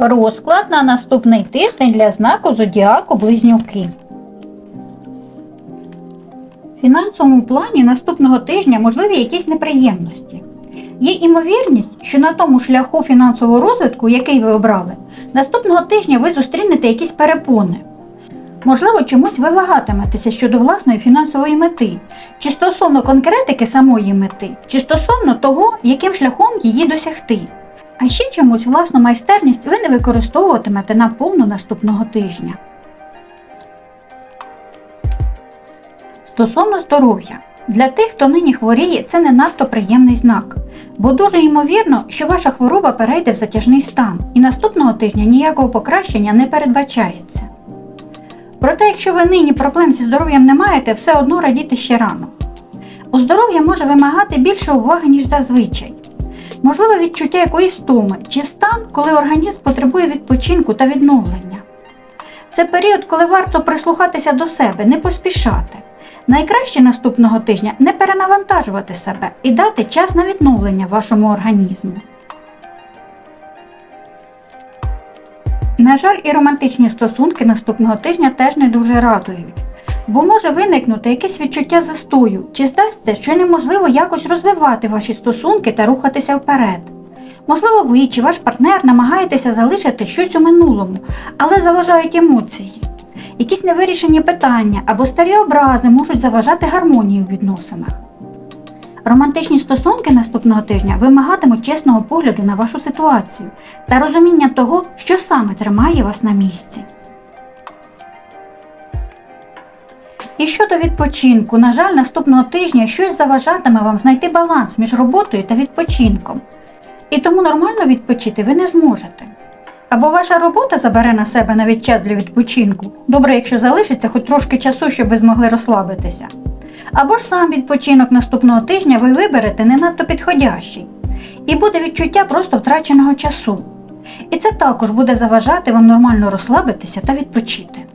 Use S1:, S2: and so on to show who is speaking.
S1: Розклад на наступний тиждень для знаку зодіаку Близнюки. В фінансовому плані наступного тижня можливі якісь неприємності. Є імовірність, що на тому шляху фінансового розвитку, який ви обрали, наступного тижня ви зустрінете якісь перепони. Можливо, чомусь ви вагатиметеся щодо власної фінансової мети, чи стосовно конкретики самої мети, чи стосовно того, яким шляхом її досягти. А ще чомусь власну майстерність ви не використовуватимете на повну наступного тижня. Стосовно здоров'я. Для тих, хто нині хворіє, це не надто приємний знак, бо дуже ймовірно, що ваша хвороба перейде в затяжний стан, і наступного тижня ніякого покращення не передбачається. Проте, якщо ви нині проблем зі здоров'ям не маєте, все одно радіти ще рано. У здоров'я може вимагати більше уваги, ніж зазвичай. Можливе відчуття якоїсь втоми чи стан, коли організм потребує відпочинку та відновлення. Це період, коли варто прислухатися до себе, не поспішати. Найкраще наступного тижня не перенавантажувати себе і дати час на відновлення вашому організму. На жаль, і романтичні стосунки наступного тижня теж не дуже радують, бо може виникнути якесь відчуття застою, чи здасться, що неможливо якось розвивати ваші стосунки та рухатися вперед. Можливо, ви чи ваш партнер намагаєтеся залишити щось у минулому, але заважають емоції. Якісь невирішені питання або старі образи можуть заважати гармонії у відносинах. Романтичні стосунки наступного тижня вимагатимуть чесного погляду на вашу ситуацію та розуміння того, що саме тримає вас на місці. І щодо відпочинку, на жаль, наступного тижня щось заважатиме вам знайти баланс між роботою та відпочинком. І тому нормально відпочити ви не зможете. Або ваша робота забере на себе навіть час для відпочинку. Добре, якщо залишиться хоч трошки часу, щоб ви змогли розслабитися. Або ж сам відпочинок наступного тижня ви виберете не надто підходящий. І буде відчуття просто втраченого часу. І це також буде заважати вам нормально розслабитися та відпочити.